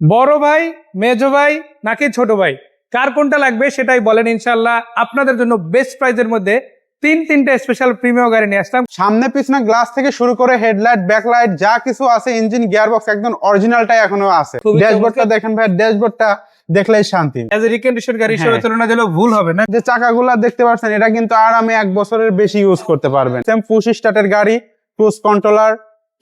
বড় ভাই মেজো ভাই নাকি ছোট ভাই? কার কোনটা লাগবে সেটাই বলেন ইনশাল্লাহ আপনাদের জন্য বেস্ট প্রাইজের মধ্যে তিন তিনটা স্পেশাল প্রিমিয়াম গাড়ি নিয়ে আসলাম। সামনে পিছনে গ্লাস থেকে শুরু করে হেডলাইট ব্যাকলাইট যা কিছু আছে ইঞ্জিন গিয়ারবক্স একদম অরিজিনালটাই এখনও আছে। ড্যাশবোর্ডটা দেখেন ভাই ড্যাশবোর্ডটা দেখলেই শান্তি। এজ এ রিকন্ডিশন গাড়ি হিসেবে হ্যাঁ। তুলনা দিলেও ভুল হবে না। যে চাকাগুলা দেখতে পাচ্ছেন এটা কিন্তু আরামে এক বছরের বেশি ইউজ করতে পারবেন। সেম পুশ স্টার্টের গাড়ি ক্রুজ কন্ট্রোলার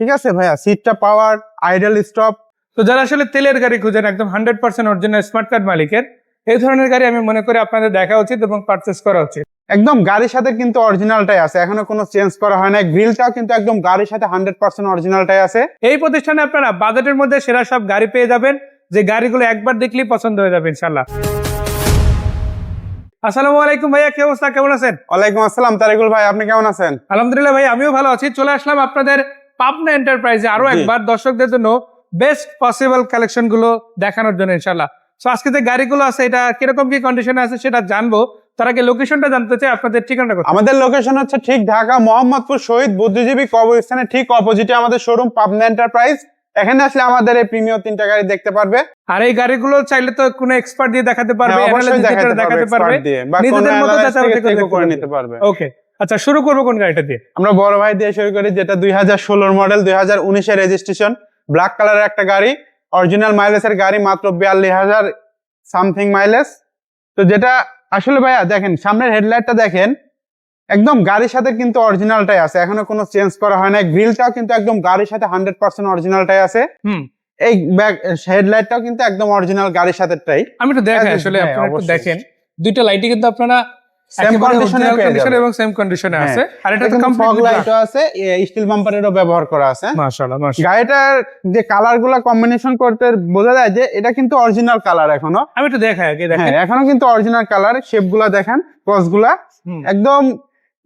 ঠিক আছে ভাইয়া? সিটটা পাওয়ার আইডল স্টপ তো যারা আসলে তেলের গাড়ি খুঁজেন একদম hundred percent original smart card মালিকের এই ধরনের গাড়ি আমি মনে করি আপনাদের দেখা উচিত এবং পারচেস করা উচিত। একদম গাড়ির সাথে কিন্তু অরিজিনালটাই আছে এখনও কোনো চেঞ্জ করা হয় না গ্রিলটাও কিন্তু একদম গাড়ির সাথে হান্ড্রেড পার্সেন্ট অরিজিনালটাই আছে। এই প্রতিষ্ঠানে আপনারা বাজেটের মধ্যে সেরা সব গাড়ি পেয়ে যাবেন যে গাড়িগুলো একবার দেখলেই পছন্দ হয়ে যাবে ইনশাল্লাহ আসসালামু আলাইকুম ভাইয়া কি অবস্থা? কেমন আছেন? ওয়ালাইকুম আসসালাম তারিকুল ভাই আপনি কেমন আছেন? আলহামদুলিল্লাহ ভাই আমিও ভালো আছি। চলে আসলাম আপনাদের পাবনা এন্টারপ্রাইজে আরও একবার দর্শকদের জন্য। বেস্ট পসিবল কালেকশনগুলো দেখানোর জন্য ইনশাল্লাহ তো আজকে যে গাড়িগুলো আছে এটা কীরকম কি কন্ডিশনে আছে সেটা জানব। তার আগে লোকেশনটা জানতে চাই আপনাদের ঠিকানাটা আমাদের লোকেশন হচ্ছে ঠিক ঢাকা মোহাম্মদপুর শহীদ বুদ্ধিজীবী কবরস্থানের ঠিক অপোজিটে আমাদের শোরুম পাবনা এন্টারপ্রাইজ এখানে আসলে আমাদের এই প্রিমিয়াম তিনটা গাড়ি দেখতে পারবে। আর এই গাড়িগুলো চাইলে তো কোনো এক্সপার্ট দিয়ে দেখাতে পারবে হ্যাঁ, অবশ্যই দেখাতে পারবে নিজেদের মতো যাচাই করে নিতে পারবে। ওকে আচ্ছা শুরু করব কোন গাড়িটা দিয়ে? আমরা বড় ভাই দিয়ে শুরু করি যেটা দুই হাজার ষোলোর মডেল দুই হাজার উনিশের রেজিস্ট্রেশন ব্ল্যাক কালারের একটা গাড়ি অরিজিনাল মাইলেজের গাড়ি মাত্র বিয়াল্লিশ হাজার সামথিং মাইলেজ তো যেটা আসলে ভাইয়া দেখেন সামনের হেডলাইটটা দেখেন একদম গাড়ির সাথে কিন্তু অরিজিনালটাই আছে। এখনও কোনো চেঞ্জ করা হয় না গ্রিলটাও কিন্তু একদম গাড়ির সাথে হান্ড্রেড পার্সেন্ট অরিজিনালটাই আছে। এই ব্যাক হেডলাইটটাও কিন্তু একদম অরিজিনাল গাড়ির সাথেটাই আমি একটু দেখাই হ্যাঁ, আসলে হ্যাঁ, আপনারা একটু দেখেন। দুইটা লাইটই কিন্তু আপনারা এবং সেম কন্ডিশনে হ্যাঁ। আছে। আর এটা কমপ্লিট আছে স্টিল বাম্পারেরও ব্যবহার করা আছে। মাশাআল্লাহ মাশাআল্লাহ। গাড়িটার যে কম্বিনেশন করতে বোঝা যায় যে এটা কিন্তু অরিজিনাল কালার এখনও। আমি একটু দেখাই আগে দেখেন। হ্যাঁ এখনও কিন্তু অরিজিনাল কালার দেখেন একদম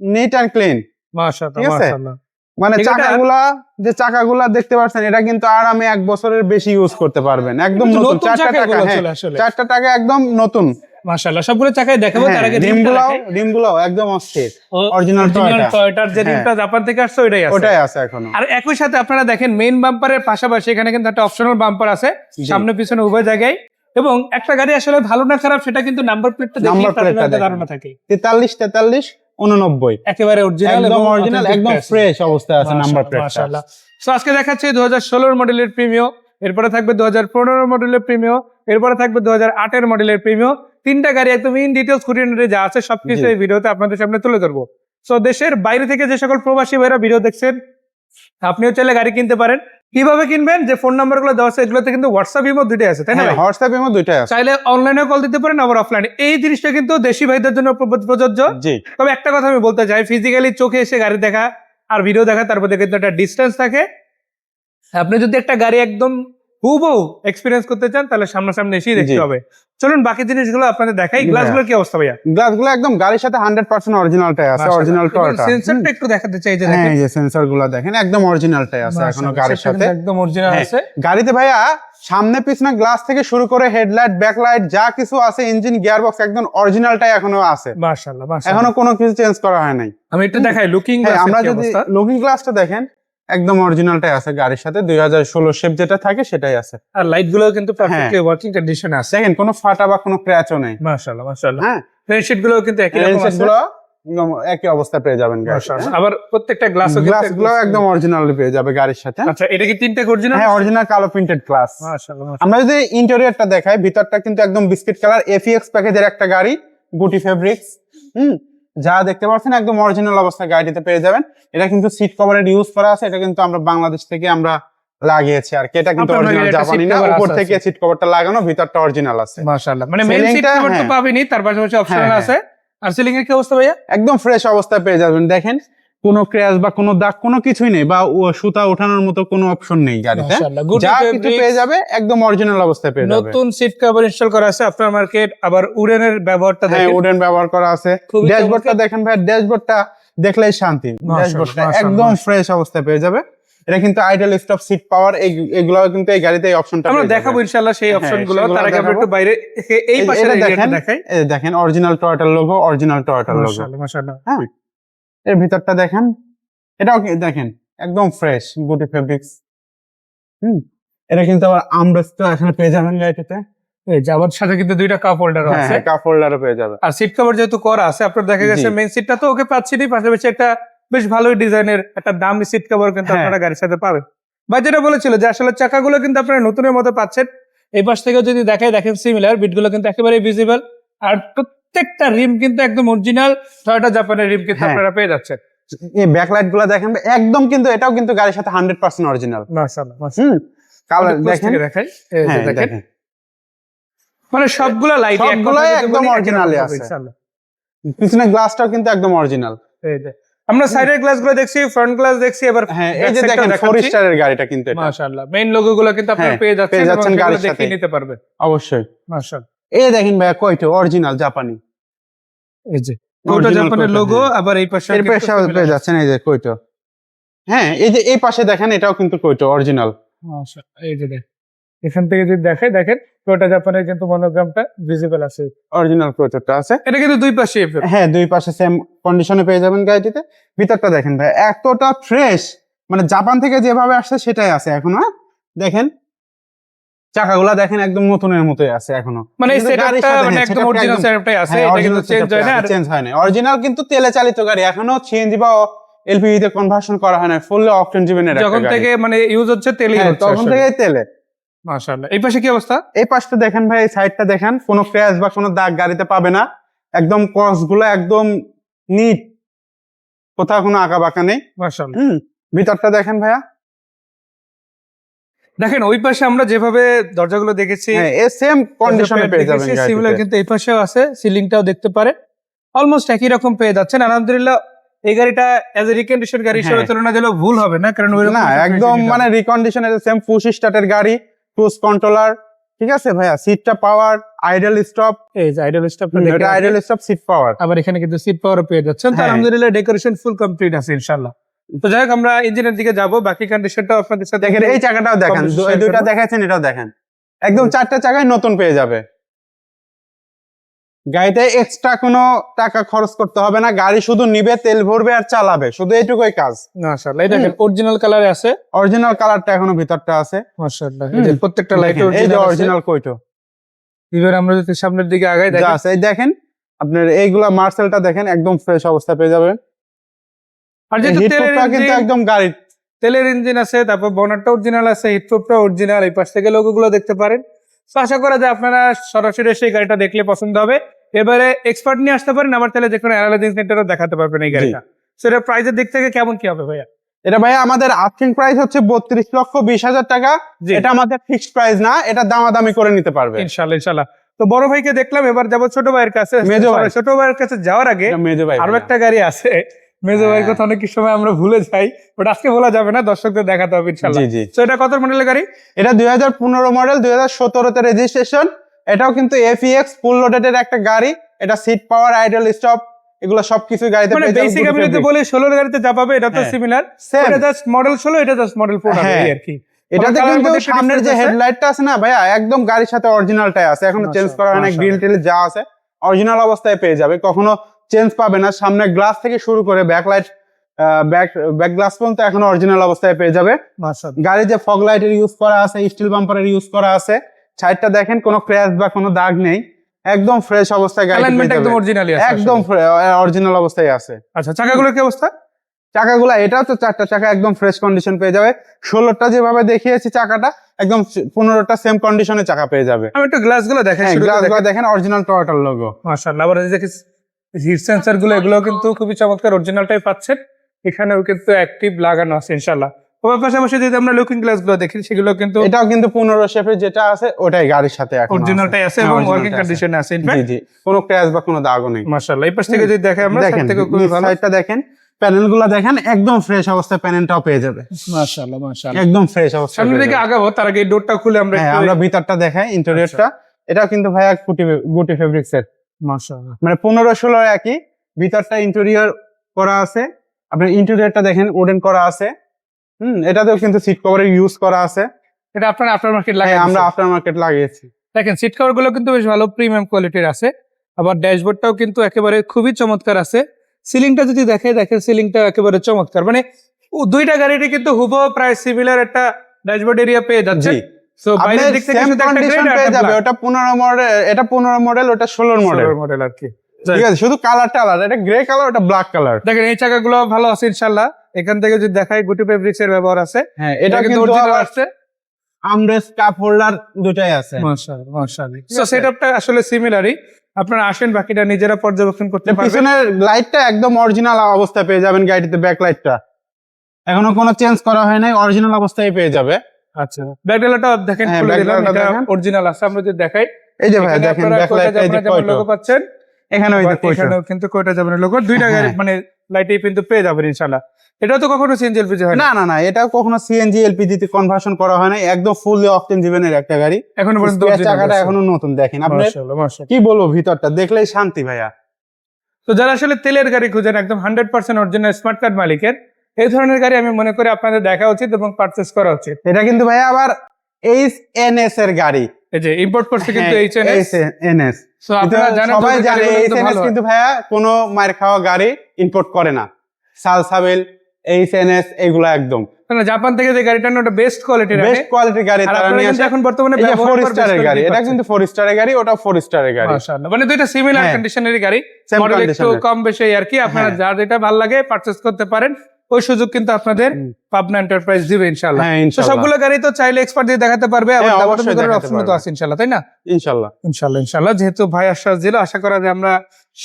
নিট অ্যান্ড ক্লিন মাশাআল্লাহ ঠিক আছে? মাশাআল্লাহ। মানে চাকাগুলা যে চাকাগুলা দেখতে পাচ্ছেন এটা কিন্তু আরামে এক বছরের বেশি ইউজ করতে পারবেন। একদম নতুন চারটা টাকা হ্যাঁ। চারটা টাকা একদম নতুন। মাশাআল্লাহ সবগুলো চাকায় দেখাবো তার আগে রিম গুলাও রিম গুলাও একদম অস্থির অরিজিনাল টয়টার যে হ্যাঁ। রিমটা জাপান থেকে আসছে ওইটাই আছে। ওটাই আছে এখনও। আর একই সাথে আপনারা দেখেন মেইন বাম্পারের পাশাপাশি এখানে কিন্তু একটা অপশনাল বাম্পার আছে সামনে পিছনে উভয় জায়গায়। এবং একটা গাড়ি আসলে ভালো না খারাপ সেটা কিন্তু নাম্বার প্লেটটা দেখেন। ধারণা থাকে। তেতাল্লিশ তেতাল্লিশ উননব্বই। একেবারে অরিজিনাল একদম অরিজিনাল একদম ফ্রেশ অবস্থায় আছে নাম্বার প্লেটটা মাশাআল্লাহ। সো আজকে দেখাচ্ছে দু হাজার মডেলের প্রিমিও এরপরে থাকবে দু হাজার পনেরো মডেলের প্রিমিও এরপরে থাকবে দু হাজার আটের মডেলের প্রিমিও তিনটা গাড়ি একদম ইন ডিটেলস খুঁটিয়ে যা আছে সবকিছু। এই ভিডিওতে আপনাদের সামনে তুলে ধরবো। সো দেশের বাইরে থেকে যে সকল প্রবাসী ভাইরা ভিডিও দেখছেন আপনিও চাইলে গাড়ি কিনতে পারেন। কীভাবে কিনবেন? যে ফোন নাম্বারগুলো দেওয়া আছে এগুলোতে কিন্তু হোয়াটসঅ্যাপ ইমো দুইটাই আছে তাই না? হোয়াটসঅ্যাপ এমন দুইটাই আছে। চাইলে অনলাইনে কল দিতে পারেন আবার অফলাইনে এই জিনিসটা কিন্তু দেশি ভাইদের জন্য প্রযোজ্য। জি। তবে একটা কথা আমি বলতে চাই ফিজিক্যালি চোখে এসে গাড়ি দেখা আর ভিডিও দেখা তার মধ্যে কিন্তু একটা ডিস্টেন্স থাকে আপনি যদি একটা গাড়ি একদম হুবহু এক্সপিরিয়েন্স করতে চান তাহলে সামনাসামনি এসেই দেখতে হবে। চলুন বাকি জিনিসগুলো আপনাদের দেখাই। গ্লাসগুলোর কি অবস্থা ভাইয়া? গ্লাসগুলো একদম গাড়ির সাথে হান্ড্রেড পার্সেন্ট অরিজিনালটাই আছে অরিজিনাল টয়টা সেন্সরটা একটু দেখাতে চাই যে হ্যাঁ দেখেন। এই যে সেন্সরগুলো দেখেন একদম অরিজিনালটাই আছে এখনও গাড়ির সাথে। একদম অরিজিনাল হ্যাঁ, আছে। গাড়িতে ভাইয়া সামনে পিছনে গ্লাস থেকে শুরু করে হেডলাইট ব্যাকলাইট যা কিছু আছে ইঞ্জিন গিয়ারবক্স একদম অরিজিনালটাই এখনও আছে। মাশাআল্লাহ মাশাআল্লাহ। এখনও কোনো কিছু চেঞ্জ করা হয় নাই। আমি একটু দেখাই লুকিং হ্যাঁ আমরা যদি লুকিং গ্লাসটা দেখেন একদম অরিজিনালটাই আছে গাড়ির সাথে। দুই হাজার ষোলো শেপ যেটা থাকে সেটাই আছে। আর লাইটগুলো কিন্তু হ্যাঁ। পারফেক্টলি ওয়ার্কিং কন্ডিশনে আছে। দেখেন কোনো ফাটা বা কোনো ক্র্যাচও নেই। মাশাআল্লাহ মাশাআল্লাহ। হ্যাঁ। ফ্রেন্ডশিটগুলো কিন্তু একই রকম আছে। একই অবস্থা পেয়ে যাবেন আবার প্রত্যেকটা গ্লাসও গ্লাসগুলো একদম অরিজিনাল পেয়ে যাবে গাড়ির সাথে। আচ্ছা এটা কি তিনটা অরিজিনাল হ্যাঁ অরিজিনাল কালো প্রিন্টেড গ্লাস আমরা যদি ইন্টেরিয়রটা দেখাই ভিতরটা কিন্তু একদম বিস্কিট কালার এফিএক্স প্যাকেজের একটা গাড়ি গুটি ফেব্রিক্স হুম? যা দেখতে পাচ্ছেন একদম অরিজিনাল অবস্থায় গাড়িতে পেয়ে যাবেন। এটা কিন্তু সিট কভারের ইউজ করা আছে এটা কিন্তু আমরা বাংলাদেশ থেকে আমরা লাগিয়েছি আর কি। এটা কিন্তু অরিজিনাল জাপানি না উপর থেকে সিট কভারটা লাগানো ভিতরটা অরিজিনাল আছে। মাশাআল্লাহ। মানে মেইন সিট কভার তো পাবেনই পাবেনি তার পাশাপাশি অপশনাল হ্যাঁ, আছে। আর সিলিং এর কি অবস্থা ভাইয়া? একদম ফ্রেশ অবস্থায় পেয়ে যাবেন দেখেন। কোনো ক্র্যাশ বা কোনো দাগ কোনো কিছুই নেই বা সুতা ওঠানোর মতো কোনো অপশন নেই গাড়িতে। যা কিছু পেয়ে যাবে একদম অরিজিনাল অবস্থায় পেয়ে যাবে। নতুন সিট কভার ইনস্টল করা আছে আপনার মার্কেট আবার উডেনের ব্যবহারটা হ্যাঁ দেখেন। উডেন ব্যবহার করা আছে। ড্যাশবোর্ডটা দেখেন ভাই ড্যাশবোর্ডটা দেখলেই শান্তি। ড্যাশবোর্ডটা একদম ফ্রেশ অবস্থায় পেয়ে যাবে। এটা কিন্তু আইডল স্টপ সিট পাওয়ার এগুলো কিন্তু এই গাড়িতে এই অপশনটা আমরা দেখাবো ইনশাআল্লাহ সেই হ্যাঁ, অপশনগুলো সেগুলো তার আগে আমরা একটু বাইরে এই পাশে দেখেন। দেখেন অরিজিনাল টয়টার লোগো অরিজিনাল টয়টার লোগো মাশাআল্লাহ মাশাআল্লাহ। হ্যাঁ। এর ভিতরটা দেখেন। এটাও দেখেন একদম ফ্রেশ গুটি ফেব্রিক্স হুম এটা কিন্তু আবার আমরেস্ট এখানে পেয়ে যাবেন গাড়িটাতে সাথে কিন্তু দুইটা কাপ হোল্ডার আছে। কাপ হোল্ডারও পেয়ে যাবে আর সিট কভার যেহেতু করা আছে আপনার দেখা গেছে সিটটা তো ওকে পাচ্ছিনি পাশাপাশি একটা বেশ ভালোই ডিজাইনের একটা দামি সিট কভার কিন্তু হ্যাঁ। আপনারা গাড়ির সাথে পাবেন। বা যেটা বলেছিল যে আসলে চাকাগুলো কিন্তু আপনারা নতুনের মতো পাচ্ছেন এই পাশ থেকে যদি দেখাই দেখেন সিমিলার বিটগুলো কিন্তু একেবারে ভিজিবল আর প্রত্যেকটা রিম কিন্তু একদম অরিজিনাল টয়োটা জাপানের রিম কিন্তু হ্যাঁ। আপনারা পেয়ে যাচ্ছেন। এই ব্যাকলাইটগুলো দেখেন একদম কিন্তু এটাও কিন্তু গাড়ির সাথে hundred percent original hmm colour দেখেন। দেখেন হ্যাঁ দেখেন। মানে সবগুলা লাইট সবগুলাই একদম আছে। পিছনে গ্লাসটাও কিন্তু একদম অরিজিনাল আমরা সাইডের গ্লাসগুলো দেখছি ফ্রন্ট গ্লাস দেখছি এবার হ্যাঁ এই যে দেখেন ফোর। স্টারের গাড়িটা কিন্তু এটা। মাশাআল্লাহ মেইন লোগো গুলো কিন্তু আপনারা হ্যাঁ, পেয়ে যাচ্ছেন পেয়ে যাচ্ছেন গাড়ির সাথে। নিতে পারবেন। অবশ্যই। মাশাআল্লাহ। এই দেখেন ভাইয়া কয়টো? অরিজিনাল জাপানি এই যে Original জাপানের লোগো। আবার এই পাশে এর পাশে পেয়ে যাচ্ছেন এই যে কয়টো? হ্যাঁ এই যে এই পাশে দেখেন এটাও কিন্তু কয়টো? অরিজিনাল মাশাআল্লাহ এই যে দেখ এখান থেকে যদি দেখে দেখেন কোটা জাপানের কিন্তু মনোগ্রামটা ভিজিবল আছে। অরিজিনাল কয়টোটা আছে? এটা কিন্তু দুই পাশে হ্যাঁ দুই পাশে সেম কন্ডিশনে পেয়ে যাবেন গাড়িটিতে। ভিতরটা দেখেন ভাই এতটা ফ্রেশ মানে জাপান থেকে যেভাবে আসছে সেটাই আছে এখনও হ্যাঁ? দেখেন চাকাগুলা দেখেন একদম নতুনের মতোই আছে এখনও। মানে সেটআপটা মানে হ্যাঁ, একদম অরিজিনাল সেটআপটাই আছে হ্যাঁ, এটা কিন্তু চেঞ্জ হয় না? চেঞ্জ হয় না অরিজিনাল কিন্তু তেলে চালিত গাড়ি এখনও সিএনজি বা এলপিজি তে কনভার্সন করা হয় না ফুললি অকটেন ড্রিভেন এর যখন থেকে মানে ইউজ হচ্ছে তেলই হ্যাঁ, হচ্ছে তখন থেকে তেলে। মাশাআল্লাহ। এই পাশে কি অবস্থা? এই পাশটা দেখেন ভাই সাইডটা দেখেন কোনো ক্র্যাশ বা কোনো দাগ গাড়িতে পাবে না। একদম ক্রসগুলো একদম নিট কোথাও কোনো আঁকা বাঁকা নেই। মাশাআল্লাহ। হুম ভিতরটা দেখেন ভাইয়া। দেখেন ওই পাশে আমরা যেভাবে দরজাগুলো দেখেছি হ্যাঁ সেম কন্ডিশনে পেয়ে যাবেন সিমিলার কিন্তু এই পাশেও আছে সিলিংটাও দেখতে পারে অলমোস্ট একই রকম পেয়ে যাচ্ছেন। আলহামদুলিল্লাহ এই গাড়িটা এজ এ রিকন্ডিশন গাড়ি হিসেবে হ্যাঁ। তুলনা ভুল হবে না কারণ না একদম মানে রিকন্ডিশন এর সেম পুশ স্টার্টের গাড়ি ক্রুজ কন্ট্রোলার ঠিক আছে ভাইয়া? সিটটা পাওয়ার আইডল স্টপ এই যে আইডল স্টপটা এটা আইডল স্টপ সিট পাওয়ার আবার এখানে কিন্তু সিট পাওয়ার পেয়ে যাচ্ছেন। হ্যাঁ। আলহামদুলিল্লাহ ডেকোরেশন ফুল কমপ্লিট আছে ইনশাআল্লাহ। তো যাই হোক আমরা ইঞ্জিনের দিকে যাব। বাকি কন্ডিশনটাও আপনাদের সাথে দেখেন এই চাকাটাও দেখেন। দুইটা। দেখাচ্ছেন এটাও দেখেন। একদম চারটা চাকায় নতুন পেয়ে যাবে। গাড়িতে এক্সট্রা কোনো টাকা খরচ করতে হবে না। গাড়ি শুধু নিবে তেল ভরবে আর চালাবে। শুধু এইটুকুই কাজ। মাশাআল্লাহ দেখেন অরিজিনাল কালারে আছে। অরিজিনাল কালারটা এখনও ভিতরটা আছে। মাশাআল্লাহ এই যে প্রত্যেকটা লাইট এই যে অরিজিনাল কইটো। এবার আমরা যদি সামনের দিকে আগাই দেখেন। আছে এই দেখেন আপনার এইগুলা মার্সেলটা দেখেন একদম ফ্রেশ অবস্থা পেয়ে যাবেন। আর যেহেতু তেলের কিন্তু ইঞ্জিন একদম গাড়ির। তেলের ইঞ্জিন আছে তারপর বনারটা অরিজিনাল আছে হিটপ্রুফটা অরিজিনাল এই পাশ থেকে লোগো গুলো দেখতে পারেন। তো আশা করা যায় আপনারা সরাসরি এসে এই গাড়িটা দেখলে পছন্দ হবে। এবারে এক্সপার্ট নিয়ে আসতে পারেন আবার তাহলে যে কোনো অ্যানালাইজিং সেন্টারও দেখাতে পারবেন এই গাড়িটা। সেটা প্রাইসের দিক থেকে কেমন কি হবে ভাইয়া? এটা ভাই আমাদের আস্কিং প্রাইস হচ্ছে বত্রিশ লক্ষ বিশ হাজার টাকা। এটা আমাদের ফিক্সড প্রাইস না এটা দামাদামি করে নিতে পারবে। ইনশাল্লাহ ইনশাল্লাহ তো বড় ভাইকে দেখলাম এবার যাব ছোট ভাইয়ের কাছে। মেজো ভাই। ছোট ভাইয়ের কাছে যাওয়ার আগে আরও একটা গাড়ি আছে। মেজো ভাইয়ের হ্যাঁ। কথা অনেক সময় আমরা ভুলে যাই বাট আজকে বলা যাবে না দর্শকদের দেখাতে হবে ইনশাল্লাহ জি জি। তো এটা কত মডেলের গাড়ি? এটা দুই হাজার পনেরো মডেল দুই হাজার সতেরোতে রেজিস্ট্রেশন এটাও কিন্তু এফিএক্স ফুল লোডেড একটা গাড়ি। এটা সিট পাওয়ার আইডল স্টপ এগুলো সবকিছু গাড়িতে মানে বেসিক আমি যদি বলি ষোলোর গাড়িতে যা পাবে এটা তো হ্যাঁ। সিমিলার সেম এটা জাস্ট মডেল ষোলো এটা জাস্ট মডেল পনেরো হ্যাঁ। এই আর কি। এটাতে কিন্তু সামনের যে। হেডলাইটটা আছে না ভাইয়া একদম গাড়ির সাথে অরিজিনালটাই আছে। এখনও চেঞ্জ করা হয় না গ্রিল। টিল যা আছে অরিজিনাল অবস্থায় পেয়ে যাবে। কখনো চেঞ্জ পাবে না। সামনে গ্লাস থেকে শুরু করে back light back back glass পর্যন্ত এখনও অরিজিনাল অবস্থায় পেয়ে যাবে। গাড়ির যে ফগ লাইটের ইউজ করা আছে স্টিল বাম্পারের ইউজ করা আছে সাইডটা দেখেন কোনো ক্র্যাশ বা কোনো দাগ নেই। একদম ফ্রেশ অবস্থায় গাড়ি একদম অরিজিনালি আছে একদম অরিজিনাল অবস্থায় আছে। আচ্ছা চাকাগুলোর কি অবস্থা? চাকাগুলা এটাও তো চারটা চাকা একদম ফ্রেশ কন্ডিশন পেয়ে যাবে। ষোলোটা যেভাবে দেখিয়েছি চাকাটা একদম পনেরোটা সেম কন্ডিশনে চাকা পেয়ে যাবে। আমি একটু গ্লাসগুলো দেখাই হ্যাঁ গ্লাসগুলো দেখেন। দেখেন অরিজিনাল টয়োটার লোগো মাশাআল্লাহ আবার এই যে হিট সেন্সরগুলো এগুলো কিন্তু খুবই চমৎকার অরিজিনালটাই পাচ্ছেন। এখানেও কিন্তু অ্যাক্টিভ লাগানো আছে ইনশাআল্লাহ। ওর পাশাপাশি যদি আমরা লুকিং গ্লাসগুলো দেখি সেগুলো কিন্তু এটাও কিন্তু পনেরো শেফের যেটা আছে ওটাই গাড়ির সাথে অরিজিনালটাই আছে। হ্যাঁ, এবং ওয়ার্কিং কন্ডিশনে আছে। জি জি। কোনো ক্র্যাশ বা কোনো দাগও নেই। মাশাআল্লাহ এই পাশ থেকে যদি দেখে আমরা দেখেন সাইড থেকে খুবই ভালো। সাইডটা দেখেন প্যানেলগুলা দেখেন একদম ফ্রেশ অবস্থায় প্যানেলটাও পেয়ে যাবে। মাশাআল্লাহ মাশাআল্লাহ। একদম ফ্রেশ অবস্থায় সামনের পেয়ে দিকে আগাবো তার আগে ডোরটা খুলে আমরা হ্যাঁ আমরা ভিতরটা দেখাই ইন্টেরিয়রটা এটাও কিন্তু ভাইয়া গুটি গুটি ফেব্রিক্স এর মাশাআল্লাহ। মানে পনেরো ষোলো একই ভিতরটা ইন্টেরিয়র করা আছে। আপনার ইন্টেরিয়রটা দেখেন উডেন করা আছে। হুম এটাতেও কিন্তু সিট কভারের ইউজ করা আছে। এটা আপনার আফটার মার্কেট লাগে আমরা আফটার মার্কেট লাগিয়েছি। দেখেন সিট কভারগুলো কিন্তু বেশ ভালো প্রিমিয়াম কোয়ালিটির আছে। আবার ড্যাশবোর্ডটাও কিন্তু একেবারে খুবই চমৎকার আছে। সিলিংটা যদি দেখে দেখেন সিলিংটা একেবারে চমৎকার। মানে দুইটা গাড়িতে কিন্তু হুবহু প্রায় সিমিলার একটা ড্যাশবোর্ড এরিয়া পেয়ে যাচ্ছে সো একটা গ্রেড পেয়ে যাবে ওটা পনেরো মডেল এটা পনেরো মডেল ওটা ষোলোর মডেল মডেল আর কি। ঠিক আছে শুধু কালারটা আলাদা এটা গ্রে কালার ওটা ব্ল্যাক কালার দেখেন এই চাকাগুলো ভালো আছে ইনশাল্লাহ। এখান থেকে যদি দেখাই গুটি ফেব্রিক্স এর ব্যবহার আছে। হ্যাঁ এটা কিন্তু কিন্তু অরিজিনাল আসছে। আমরেস কাপ হোল্ডার দুটাই আছে। মাশাআল্লাহ মাশাআল্লাহ। সো সেটআপটা আসলে সিমিলারই আপনারা আসেন বাকিটা নিজেরা পর্যবেক্ষণ করতে পারবেন। পিছনের লাইটটা একদম অরিজিনাল অবস্থায় পেয়ে যাবেন গাড়িতে ব্যাক লাইটটা এখনও কোনো চেঞ্জ করা হয় নাই অরিজিনাল অবস্থায় পেয়ে যাবে। আচ্ছা ব্যাকডালাটা দেখেন হ্যাঁ, খুলে দিলাম টা এটা দেখেন। অরিজিনাল আছে আমরা যদি দেখাই। এই যে ভাই এখানে দেখেন আপনারা ব্যাক কোয়টা লাইট এই যে কয়টা? লোগো পাচ্ছেন? এখানে ওই যে আবার কয়টা? এখানেও কিন্তু কোয়টা যাবেন লোগো দুইটা হ্যাঁ। মানে লাইটে কিন্তু পেয়ে যাবেন ইনশাআল্লাহ। এটাও তো কখনো সিএনজি এলপিজি হয় না? না না না এটা কখনো সিএনজি এলপিজি তে কনভার্সন করা হয় না একদম ফুললি অকটেন জীবনের একটা গাড়ি। এখনও পর্যন্ত চাকাটা এখনও নতুন দেখেন আপনি কি বলব ভিতরটা? দেখলেই শান্তি ভাইয়া। তো যারা আসলে তেলের গাড়ি খুঁজেন একদম hundred percent original smart card মালিকের এই ধরনের গাড়ি আমি মনে করি আপনাদের দেখা উচিত এবং পারচেস করা উচিত। এটা কিন্তু ভাইয়া আবার এইচ এন এস এর গাড়ি। এই যে ইম্পোর্ট করছে হ্যাঁ, কিন্তু H N S N S so আপনারা জানেন সবাই জানে এইচ কিন্তু এন এস কিন্তু ভাইয়া কোনো মায়ের খাওয়া গাড়ি ইম্পোর্ট করে না। সাল সাবেল এইচ এন এস এগুলো একদম। জাপান থেকে যে গাড়িটা না ওটা বেস্ট কোয়ালিটির বেস্ট কোয়ালিটির গাড়ি তারা নিয়ে আসে। এখন বর্তমানে ফোর স্টারের গাড়ি এটা কিন্তু ফোর স্টারের গাড়ি ওটা ফোর স্টারের গাড়ি। মাশাআল্লাহ। মানে দুইটা সিমিলার হ্যাঁ। কন্ডিশনেরই গাড়ি। মডেল একটু কম বেশি আর কি। আপনারা হ্যাঁ। যার যেটা ভালো লাগে পারচেস করতে পারেন। ওই সুযোগ কিন্তু আপনাদের পাবনা এন্টারপ্রাইজ দিবে ইনশাআল্লাহ। হ্যাঁ সবগুলো গাড়ি তো চাইলে এক্সপার্ট দিয়ে দেখাতে পারবে আবার হ্যাঁ, করার অপশন তো আছে ইনশাআল্লাহ তাই না? ইনশাল্লাহ ইনশাল্লাহ ইনশাল্লাহ যেহেতু ভাই আশ্বাস দিল আশা করা যায় আমরা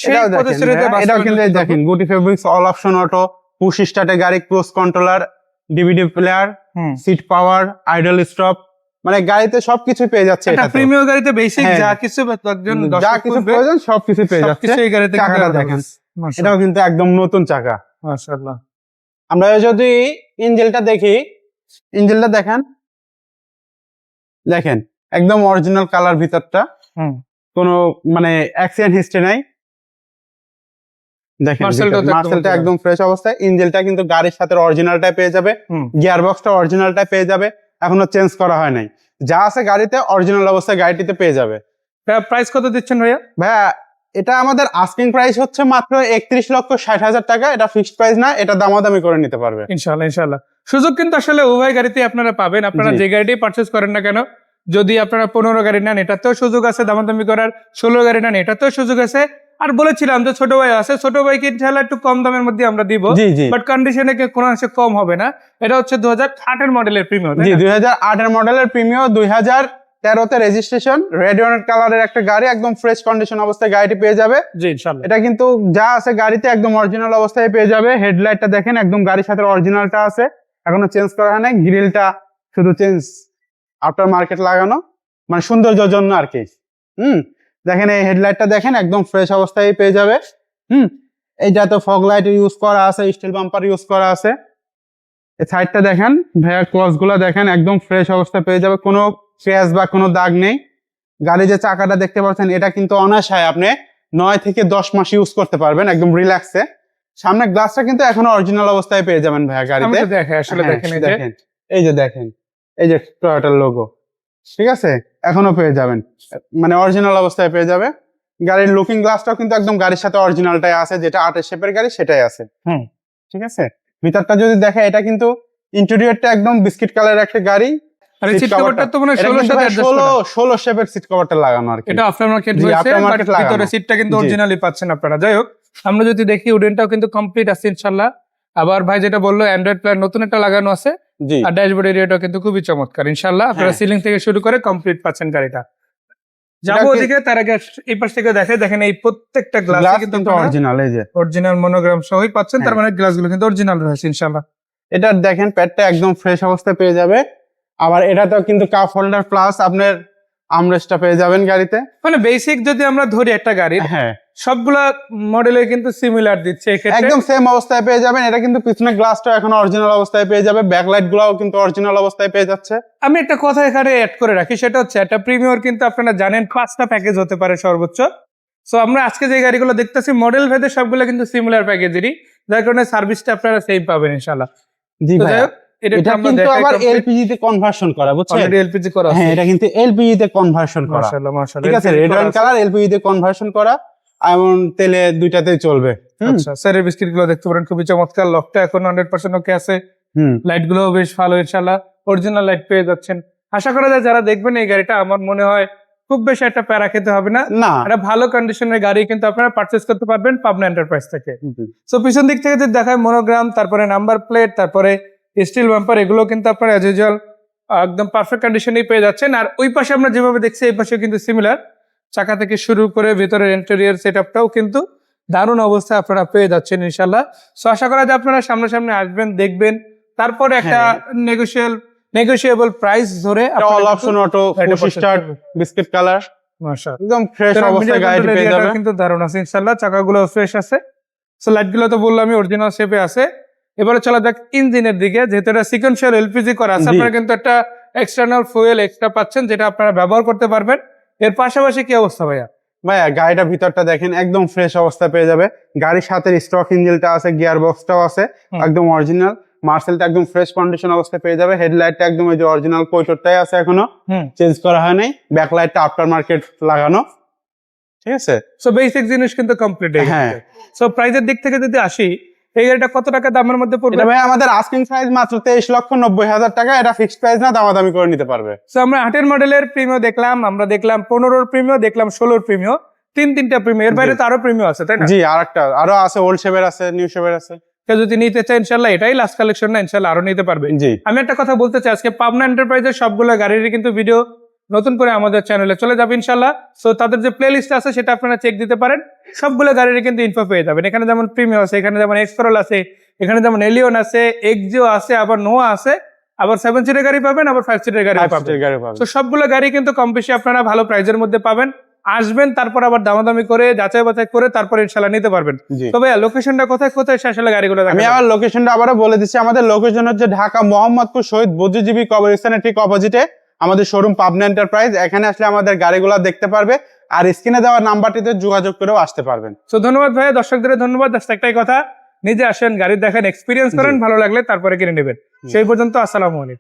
এটাও দেখেন কিন্তু গুটি fabrics all option auto push স্টার্টের গাড়ি cruise controller DVD player seat power idle stop মানে গাড়িতে সবকিছু পেয়ে যাচ্ছে এটা। প্রিমিয়াম গাড়িতে বেসিক হ্যাঁ। যা কিছু একজন যা কিছু প্রয়োজন সবকিছু পেয়ে যাচ্ছে। এই গাড়িতে চাকাটা দেখেন। এটাও কিন্তু একদম নতুন চাকা। মাশাআল্লাহ। আমরা যদি ইঞ্জেলটা দেখি ইঞ্জেলটা দেখেন। দেখেন একদম অরিজিনাল কালার ভিতরটা। কোনো মানে অ্যাক্সিডেন্ট হিস্ট্রি নাই। দেখেন একদম মার্সেলটা একদম ফ্রেশ অবস্থায়। ইঞ্জেলটা কিন্তু গাড়ির সাথে অরিজিনালটা পেয়ে যাবে। গিয়ার বক্সটা অরিজিনালটা পেয়ে যাবে। এখনও চেঞ্জ করা হয় নাই। যা আছে গাড়িতে অরিজিনাল অবস্থায় গাড়িটিতে পেয়ে যাবে। প্রাইস কত দিচ্ছেন ভাইয়া? ভাইয়া এটা আমাদের আস্কিং প্রাইস হচ্ছে মাত্র একত্রিশ লক্ষ ষাট হাজার টাকা। এটা ফিক্সড প্রাইস না এটা দামাদামি করে নিতে পারবে। ইনশাআল্লাহ ইনশাআল্লাহ। সুযোগ কিন্তু আসলে উভয় গাড়িতে আপনারা পাবেন। আপনারা যে গাড়িটি পারচেস করেন না কেন যদি আপনারা পনেরো গাড়ি নেন এটাতেও সুযোগ আছে দামাদামি করার। ষোলো গাড়ি নেন এটাতেও সুযোগ আছে। আর বলেছিলাম যে ছোট ভাই আছে ছোট ভাইকে ইনশাআল্লাহ একটু কম দামের মধ্যে আমরা দিব। বাট কন্ডিশনে কোনো অংশে কম হবে না। এটা হচ্ছে দু হাজার আটের মডেলের প্রিমিয়াম দুই হাজার আটের মডেলের প্রিমিয়াম দুই হাজার তেরোতে রেজিস্ট্রেশন রেড রেডিওনেট কালারের একটা গাড়ি একদম ফ্রেশ কন্ডিশন অবস্থায় গাড়িটি পেয়ে যাবে। জি ইনশাআল্লাহ। এটা কিন্তু যা আছে গাড়িতে একদম অরিজিনাল অবস্থায় পেয়ে যাবে। হেডলাইটটা দেখেন একদম গাড়ির সাথে অরিজিনালটা আছে। এখনও চেঞ্জ করা হয় নাই। গ্রিলটা শুধু চেঞ্জ আফটার মার্কেট লাগানো। মানে সৌন্দর্যের জন্য আর কি। হুম দেখেন এই হেডলাইটটা দেখেন একদম ফ্রেশ অবস্থায় পেয়ে যাবে। হুম এইটাতে ফগ লাইট ইউজ করা আছে স্টিল বাম্পার ইউজ করা আছে। এই সাইডটা দেখেন ভাইয়া ক্রসগুলো দেখেন একদম ফ্রেশ অবস্থা পেয়ে যাবে। কোনো ক্র্যাশ বা কোনো দাগ নেই। গাড়ির যে চাকাটা দেখতে পাচ্ছেন এটা কিন্তু অনাশায় আপনি নয় থেকে দশ মাস ইউজ করতে পারবেন একদম রিল্যাক্সে সামনে গ্লাসটা কিন্তু এখনও অরিজিনাল অবস্থায় পেয়ে যাবেন ভাইয়া গাড়িতে। দেখে আসলে হ্যাঁ, দেখেন এই যে দেখেন। এই যে দেখেন এই যে টয়োটার লোগো ঠিক আছে? এখনও পেয়ে যাবেন। মানে অরিজিনাল অবস্থায় পেয়ে যাবে। গাড়ির লুকিং গ্লাসটাও কিন্তু একদম গাড়ির সাথে অরিজিনালটাই আছে যেটা আটের শেপের গাড়ি সেটাই আছে। হুম। ঠিক আছে? ভিতরটা যদি দেখে এটা কিন্তু ইন্টেরিয়রটা একদম বিস্কিট কালারের একটা গাড়ি। আর সিট কভারটা তো মানে এটা ষোলোর কিন্তু সাথে ভাই অ্যাডজাস্ট ষোলো ষোলো শেপের সিট কভারটা লাগানো আর কি। এটা আফটার মার্কেট হয়েছে বাট ভিতরে সিটটা কিন্তু অরিজিনালি পাচ্ছেন আপনারা। যাই হোক আমরা যদি দেখি উডেনটাও কিন্তু কমপ্লিট আছে ইনশাল্লাহ আবার ভাই যেটা বলল অ্যান্ড্রয়েড প্ল্যান নতুন একটা লাগানো আছে। আর ড্যাশবোর্ড এরিয়াটাও কিন্তু খুবই চমৎকার। আপনারা হ্যাঁ। সিলিং থেকে শুরু করে কমপ্লিট পাচ্ছেন গাড়িটা। যাব ওদিকে তার আগে এই পাশ থেকে দেখে দেখেন এই প্রত্যেকটা গ্লাস কিন্তু অরিজিনাল এই যে। অরিজিনাল মনোগ্রাম সহই পাচ্ছেন তার হ্যাঁ। মানে গ্লাসগুলো কিন্তু অরিজিনাল রয়েছে ইনশাল্লাহ এটা দেখেন প্যাডটা একদম ফ্রেশ অবস্থায় পেয়ে যাবে। আবার এটাতেও কিন্তু কাপ হোল্ডার প্লাস আপনার আমরেস্টটা পেয়ে যাবেন গাড়িতে। মানে বেসিক যদি আমরা ধরি একটা গাড়ি হ্যাঁ। সবগুলা মডেলে কিন্তু সিমিলার দিচ্ছে একদম সেম অবস্থায় পেয়ে যাবেন। এটা কিন্তু পিছনে গ্লাসটা এখন অরিজিনাল অবস্থায় পেয়ে যাবে। ব্যাকলাইট গুলাও কিন্তু অরিজিনাল অবস্থায় পেয়ে যাচ্ছে। আমি একটা কথা এখানে অ্যাড করে রাখি সেটা হচ্ছে একটা প্রিমিয়ার কিন্তু আপনারা জানেন পাঁচটা প্যাকেজ হতে পারে সর্বোচ্চ। সো আমরা আজকে যে গাড়িগুলো দেখতেছি মডেল ভেদে সবগুলো কিন্তু সিমিলার প্যাকেজেরই যার কারণে সার্ভিসটা আপনারা সেম পাবেন ইনশাল্লাহ জি ভাই এটা এটা কিন্তু আবার এলপিজি তে কনভার্সন করা বুঝছেন? অলরেডি এলপিজি করা আছে। হ্যাঁ এটা কিন্তু এলপিজি তে কনভার্সন করা। মাশাআল্লাহ মাশাআল্লাহ ঠিক আছে? রেড করা কালার এলপিজি তে কনভার্সন করা এমন তেলে দুইটাতেই চলবে। আচ্ছা স্যারের বিস্কিটগুলো দেখতে পারেন খুবই চমৎকার। লকটা এখন হান্ড্রেড পার্সেন্ট ওকে আছে। লাইটগুলো বেশ ভালো ইনশাল্লাহ অরিজিনাল লাইট পেয়ে যাচ্ছেন। আশা করা যায় যারা দেখবেন এই গাড়িটা আমার মনে হয় খুব বেশি একটা প্যারা খেতে হবে না। না। একটা ভালো কন্ডিশনের গাড়ি কিন্তু আপনারা পারচেস করতে পারবেন পাবনা এন্টারপ্রাইজ থেকে। সো পিছন দিক থেকে যদি দেখায় মনোগ্রাম তারপরে নাম্বার প্লেট তারপরে স্টিল বাম্পার এগুলো কিন্তু আপনারা অ্যাজ ইউজুয়াল একদম পারফেক্ট কন্ডিশনেই পেয়ে যাচ্ছেন। আর ওই পাশে আমরা যেভাবে দেখছি এই পাশে কিন্তু সিমিলার চাকা থেকে শুরু করে ভেতরের ইন্টেরিয়ার সেট আপটাও কিন্তু দারুণ অবস্থায় আপনারা পেয়ে যাচ্ছেন ইনশাল্লাহ সো আশা করা যায় আপনারা সামনাসামনি আসবেন দেখবেন। তারপরে একটা। নেগোসিয়েল নেগোসিয়েবল প্রাইস ধরে all option auto start biscuit colour একদম ফ্রেশ অবস্থায় control পেয়ে area টা যাবে কিন্তু দারুণ আছে ইনশাল্লাহ চাকাগুলো ফ্রেশ আছে। সো লাইটগুলো তো বললামই অরিজিনাল শেপে আছে। এবারে চলা যাক ইঞ্জিনের দিকে যেহেতু এটা সিকোয়েন্সিয়াল এলপিজি করা আছে আপনারা কিন্তু একটা এক্সটার্নাল ফুয়েল এক্সট্রা পাচ্ছেন যেটা আপনারা ব্যবহার করতে পারবেন। এর পাশাপাশি কি অবস্থা ভাইয়া? ভাইয়া গাড়িটা ভিতরটা দেখেন একদম ফ্রেশ অবস্থা পেয়ে যাবে। গাড়ির সাথে স্টক ইঞ্জিনটা আছে গিয়ার বক্সটাও আছে একদম অরিজিনাল মার্সেলটা একদম ফ্রেশ কন্ডিশন অবস্থায় পেয়ে যাবে। হেডলাইটটা একদম ওই যে অরিজিনাল কৈশোরটাই আছে এখনও। চেঞ্জ করা হয় নাই ব্যাকলাইটটা আফটার মার্কেট লাগানো। ঠিক আছে? সো বেসিক জিনিস কিন্তু কমপ্লিট হ্যাঁ। সো প্রাইসের দিক থেকে যদি আসি এই গাড়িটা কত টাকা দামের মধ্যে পড়বে? ভাই আমাদের আস্কিং প্রাইস মাত্র তেইশ লক্ষ নব্বই হাজার টাকা। এটা ফিক্সড প্রাইস না দামাদামি করে নিতে পারবে। সো আমরা আটের মডেলের প্রিমিও দেখলাম আমরা দেখলাম পনেরোর প্রিমিও দেখলাম ষোলোর প্রিমিও তিন তিনটা প্রিমিও এর বাইরে তো আরও প্রিমিও আছে তাই না? জি আর একটা আরও আছে ওল্ড শেপের আছে নিউ শেপের আছে। কেউ যদি নিতে চায় ইনশাল্লাহ এটাই লাস্ট কালেকশন না ইনশাল্লাহ আরও নিতে পারবে। জি। আমি একটা কথা বলতে চাই আজকে পাবনা এন্টারপ্রাইজের সবগুলো গাড়ির কিন্তু ভিডিও নতুন করে আমাদের চ্যানেলে চলে যাবে ইনশাল্লাহ সো তাদের যে প্লে লিস্ট আছে সেটা আপনারা চেক দিতে পারেন। সবগুলো গাড়ির কিন্তু ইনফো পেয়ে যাবেন। এখানে যেমন প্রিমিয়াম আছে এখানে যেমন এক্সপ্রোল আছে এখানে যেমন এলিয়ন আছে এক্সিও আছে আবার নোয়া আছে আবার সেভেন সিটের গাড়ি পাবেন আবার ফাইভ সিটের গাড়ি পাবেন। তো সবগুলো গাড়ি কিন্তু কম বেশি আপনারা ভালো প্রাইজের মধ্যে পাবেন। আসবেন তারপর আবার দামাদামি করে যাচাই বাছাই করে তারপর ইনশাল্লাহ নিতে পারবেন। তবে লোকেশনটা কোথায় কোথায় আসলে গাড়িগুলো আমি আবার লোকেশনটা আবারও বলে দিচ্ছি। আমাদের লোকেশন হচ্ছে ঢাকা মোহাম্মদপুর শহীদ বুদ্ধিজীবী কবরস্থানের ঠিক অপোজিটে আমাদের শোরুম পাবনা এন্টারপ্রাইজ এখানে আসলে আমাদের গাড়িগুলো দেখতে পারবে আর স্ক্রিনে দেওয়া নাম্বারটিতে যোগাযোগ করেও আসতে পারবেন। তো ধন্যবাদ ভাইয়া দর্শকদের ধন্যবাদ। জাস্ট একটাই কথা নিজে আসেন গাড়ি দেখেন এক্সপিরিয়েন্স করেন ভালো লাগলে তারপরে কিনে নেবেন। সেই পর্যন্ত আসসালামু আলাইকুম।